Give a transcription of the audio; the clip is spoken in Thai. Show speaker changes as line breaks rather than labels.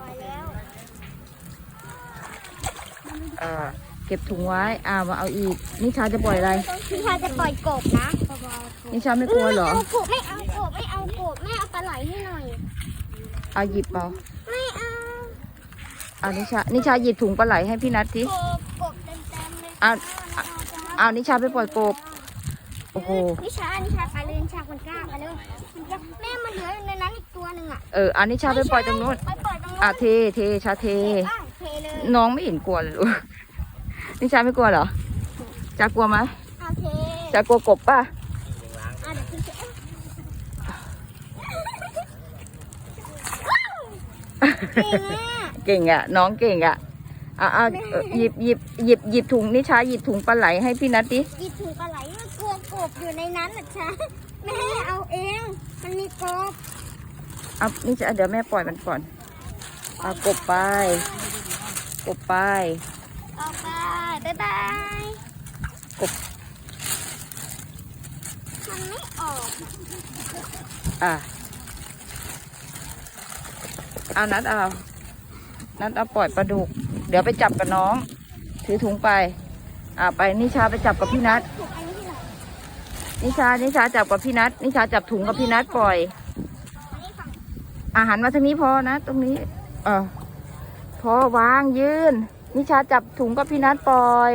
ปล่อยแล้ว
อ่า เก็บถุงไว้ อ่ามาเอาอีก นิชาจะปล่อยอะไร
พี่ชายจะปล่อยกบนะ
นิชาไม่กลัวเหรอ
ไม่เอากบไม่เอากบไม่เอากบแม่เอาปลาไหลให้หน่อย
เอาหยิบเอา
ไม่เอา
อ่านิชา นิชาหยิบถุงปลาไหลให้พี่นัทสิ
กบกบเต็มๆเลย
อะเอานิชาไปปล่อยกบ โอ้โห
นิชา นิชาไปเลยนิชาคนกล้าไปเลยแม่มันเหลืออยู่ในนั้นอีกตัวหนึ่งอะ
เอออ่านิชาไปปล่อยตรงนู้น
ไปปล่ อยตรงนู้น
อะเทเทชาเท
อะเทเลย
น้องไม่เห็นกลัวเลยลูกนิชาไม่กลัวเหรอจากลัวไหม
เอาเท
จากลัวกบป่ะ
อะเดี๋ยวพี่จะเก่งอะ
เก่งอะ น้องเก่งอะอะอะเออหยิบหยิบหยิบหยิบถุงนิชาหยิบถุงปลาไหลให้พี่นัทดิ
หยิบถุงปลาไหลกลัวกบอยู่ในนั้นน่ะช้าแม่เอาเอง มันมีกบ
เอานิชาเดี๋ยวแม่ปล่อยมันก่อน เอากบไป กบไป
เอาไปบ๊ายบาย
กบ
มันไม่ออก
อะ เอานัดเอา นัดเอาปล่อยปลาดุก เดี๋ยวไปจับกับน้อง ถือถุงไป อ่าไปนิชาไปจับกับพี่นัท
ถูกอันนี้ที่ไหน
นิชา นิชาจับกับพี่นัทนิชาจับถุงกับพี่นัทปล่อย
อันนี้ฝั่ง
อาหารมาทางนี้พอนะ ตรงนี้ เออพอวางยืน นิชาจับถุงกับพี่นัทปล่อย